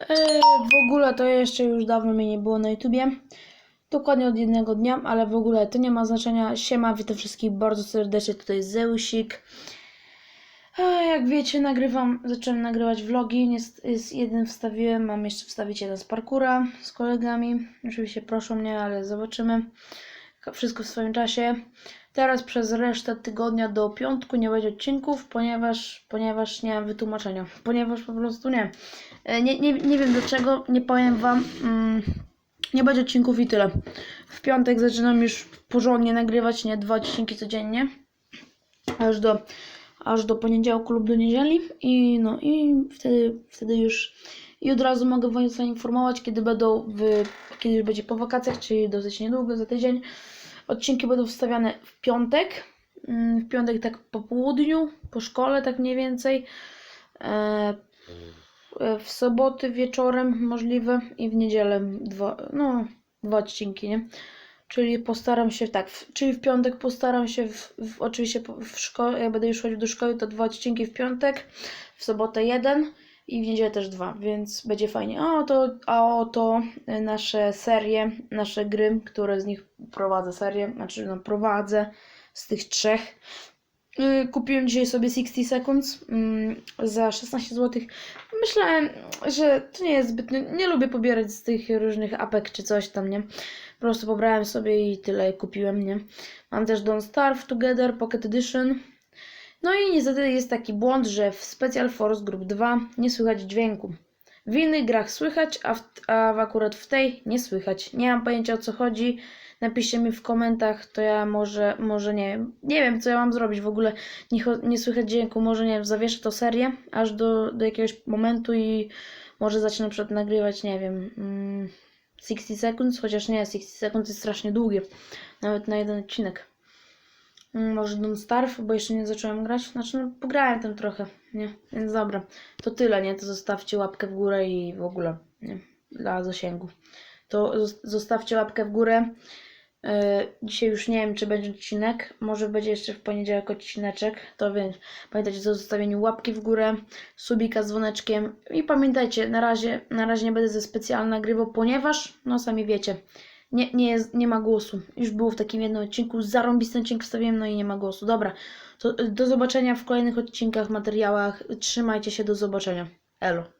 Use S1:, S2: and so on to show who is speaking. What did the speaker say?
S1: E, w ogóle to jeszcze już dawno mnie nie było na YouTubie. Dokładnie od jednego dnia, ale w ogóle to nie ma znaczenia. Siema, witam wszystkich bardzo serdecznie. Tutaj Zeusik. Jak wiecie, nagrywam, zacząłem nagrywać vlogi. Jest, jest jeden wstawiłem, mam jeszcze wstawić jeden z parkura z kolegami. Oczywiście proszą mnie, ale zobaczymy. Wszystko w swoim czasie. Teraz przez resztę tygodnia do piątku nie będzie odcinków, ponieważ, ponieważ nie mam wytłumaczenia. Ponieważ po prostu nie. E, Nie, nie, nie wiem dlaczego, nie powiem wam. Mm, nie będzie odcinków i tyle. W piątek zaczynam już porządnie nagrywać, nie dwa odcinki codziennie. Aż do, aż do poniedziałku lub do niedzieli. I no i wtedy, wtedy już i od razu mogę was zainformować, kiedy będą w, kiedy już będzie po wakacjach, czyli dosyć niedługo, za tydzień. Odcinki będą wstawiane w piątek. Mm, W piątek tak po południu, po szkole tak mniej więcej. E, w soboty wieczorem możliwe i w niedzielę dwa, no, dwa odcinki, nie? Czyli postaram się tak, w, czyli w piątek postaram się, w, w, oczywiście w szkole, jak będę już chodził do szkoły, to dwa odcinki w piątek, w sobotę jeden i w niedzielę też dwa, więc będzie fajnie. A oto, a oto nasze serie, nasze gry, które z nich prowadzę serię, znaczy no prowadzę z tych trzech. Y, Kupiłem dzisiaj sobie 60 Seconds mm, za 16 zł. Myślałem, że to nie jest zbyt. Nie lubię pobierać z tych różnych apek czy coś tam, nie? Po prostu pobrałem sobie i tyle kupiłem, nie? Mam też Don't Starve Together Pocket Edition. No i niestety jest taki błąd, że w Special Force Group 2 nie słychać dźwięku. W innych grach słychać, a, w, a akurat w tej nie słychać. Nie mam pojęcia o co chodzi. Napiszcie mi w komentarzach, to ja może, może nie wiem. Nie wiem, co ja mam zrobić w ogóle. Nie, nie słychać dźwięku, może nie wiem, zawieszę to serię aż do, do jakiegoś momentu i może zacznę przykład nagrywać, nie wiem, mm, 60 seconds, chociaż nie, 60 seconds jest strasznie długie, nawet na jeden odcinek. Może Don't Starve, bo jeszcze nie zacząłem grać, znaczy no, pograłem tam trochę, nie, więc dobra, to tyle, nie, to zostawcie łapkę w górę i w ogóle, nie, dla zasięgu. To zos- zostawcie łapkę w górę. E, Dzisiaj już nie wiem, czy będzie odcinek. Może będzie jeszcze w poniedziałek odcineczek. To więc pamiętajcie o zostawieniu łapki w górę, subika z dzwoneczkiem. I pamiętajcie, na razie, na razie nie będę ze specjalnie nagrywał, ponieważ, no sami wiecie, nie, nie, jest, nie ma głosu. Już było w takim jednym odcinku, zarąbisty odcinek wstawiłem, no i nie ma głosu. Dobra, to do zobaczenia w kolejnych odcinkach, materiałach. Trzymajcie się, do zobaczenia. Elo.